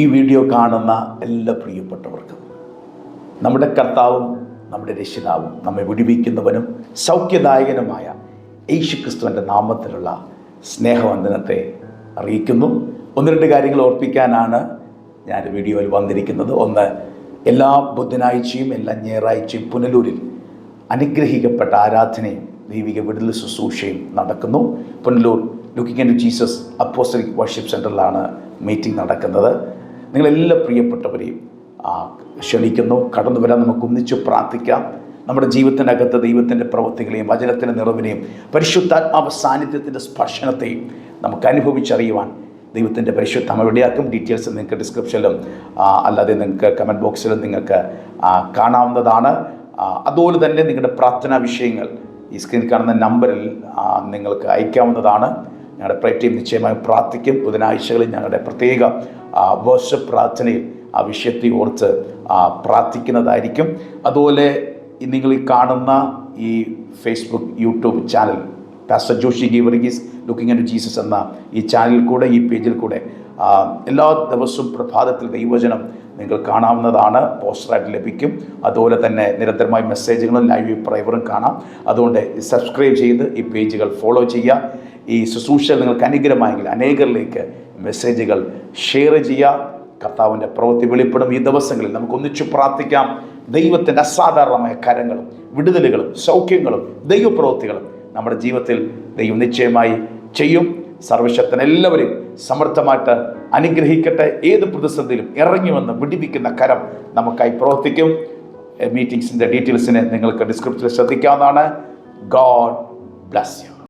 ഈ വീഡിയോ കാണുന്ന എല്ലാ പ്രിയപ്പെട്ടവർക്കും നമ്മുടെ കർത്താവും നമ്മുടെ രക്ഷിതാവും നമ്മെ വിടിവിക്കുന്നവനും സൗഖ്യദായകനുമായ യേശു ക്രിസ്തുവിന്റെ നാമത്തിലുള്ള സ്നേഹവന്ദനത്തെ അറിയിക്കുന്നു. ഒന്ന് രണ്ട് കാര്യങ്ങൾ ഓർപ്പിക്കാനാണ് ഞാൻ വീഡിയോയിൽ വന്നിരിക്കുന്നത്. ഒന്ന് എല്ലാ ബുധനാഴ്ചയും എല്ലാ ഞായറാഴ്ചയും പുനലൂരിൽ അനുഗ്രഹിക്കപ്പെട്ട ആരാധനയും ദൈവിക വിടുതൽ ശുശ്രൂഷയും നടക്കുന്നു. Punalur looking and Jesus apostolic worship സെന്ററിലാണ് meeting നടക്കുന്നത്. നിങ്ങളെല്ലാ പ്രിയപ്പെട്ടവരെയും ക്ഷണിക്കുന്നു. കടന്നു വരാൻ നമുക്ക് ഒന്നിച്ച് പ്രാർത്ഥിക്കാം. നമ്മുടെ ജീവിതത്തിനകത്ത് ദൈവത്തിന്റെ പ്രവൃത്തികളെയും വചനത്തിന്റെ നിറവിനെയും പരിശുദ്ധാത്മാവ സാന്നിധ്യത്തിന്റെ സ്പർശനത്തെയും നമുക്ക് അനുഭവിച്ചറിയുവാൻ ദൈവത്തിന്റെ പരിശുദ്ധം എവിടെയാക്കും ഡീറ്റെയിൽസ് നിങ്ങൾക്ക് ഡിസ്ക്രിപ്ഷനിലും അല്ലാതെ നിങ്ങൾക്ക് കമന്റ് ബോക്സിലും നിങ്ങൾക്ക് കാണാവുന്നതാണ്. അതുപോലെ തന്നെ നിങ്ങളുടെ പ്രാർത്ഥനാ വിഷയങ്ങൾ ഈ സ്ക്രീനിൽ കാണുന്ന നമ്പറിൽ നിങ്ങൾക്ക് അയക്കാവുന്നതാണ്. ഞങ്ങളുടെ പ്രൈറ്റ് ടീം നിശ്ചയമായും പ്രാർത്ഥിക്കും. ബുധനാഴ്ചകളിൽ ഞങ്ങളുടെ പ്രത്യേക വർഷപ്പ് പ്രാർത്ഥനയിൽ ആ വിഷയത്തെ ഓർത്ത് പ്രാർത്ഥിക്കുന്നതായിരിക്കും. അതുപോലെ നിങ്ങൾ ഈ കാണുന്ന ഈ Facebook YouTube channel pastor Joshi Geevarghese looking at Jesus എന്ന ഈ ചാനലിൽ കൂടെ ഈ പേജിൽ കൂടെ എല്ലാ ദിവസവും പ്രഭാതത്തിൽ ദൈവചനം നിങ്ങൾ കാണാവുന്നതാണ് പോസ്റ്ററായിട്ട് ലഭിക്കും. അതുപോലെ തന്നെ നിരന്തരമായി മെസ്സേജുകളും ലൈവ് പ്രൈവറും കാണാം. അതുകൊണ്ട് സബ്സ്ക്രൈബ് ചെയ്ത് ഈ പേജുകൾ ഫോളോ ചെയ്യുക. ഈ ശുശ്രൂഷ നിങ്ങൾക്ക് അനുഗ്രഹമായെങ്കിൽ അനേകരിലേക്ക് മെസ്സേജുകൾ ഷെയർ ചെയ്യുക. കർത്താവിന്റെ പ്രവൃത്തി വെളിപ്പെടും. ഈ ദിവസങ്ങളിൽ നമുക്ക് ഒന്നിച്ചു പ്രാർത്ഥിക്കാം. ദൈവത്തിന്റെ അസാധാരണമായ കരങ്ങളും വിടുതലുകളും സൗഖ്യങ്ങളും ദൈവപ്രവൃത്തികളും നമ്മുടെ ജീവിതത്തിൽ ദൈവം നിശ്ചയമായി ചെയ്യും. സർവശക്തൻ എല്ലാവരെയും സമർത്ഥമായിട്ട് അനുഗ്രഹിക്കട്ടെ. ഏത് പ്രതിസന്ധിയിലും ഇറങ്ങി വന്ന് വിടിപ്പിക്കുന്ന കരം നമുക്കായി പ്രവർത്തിക്കും. മീറ്റിംഗ്സിന്റെ ഡീറ്റെയിൽസിനെ നിങ്ങൾക്ക് ഡിസ്ക്രിപ്ഷനിൽ ശ്രദ്ധിക്കാവുന്നതാണ്. God bless you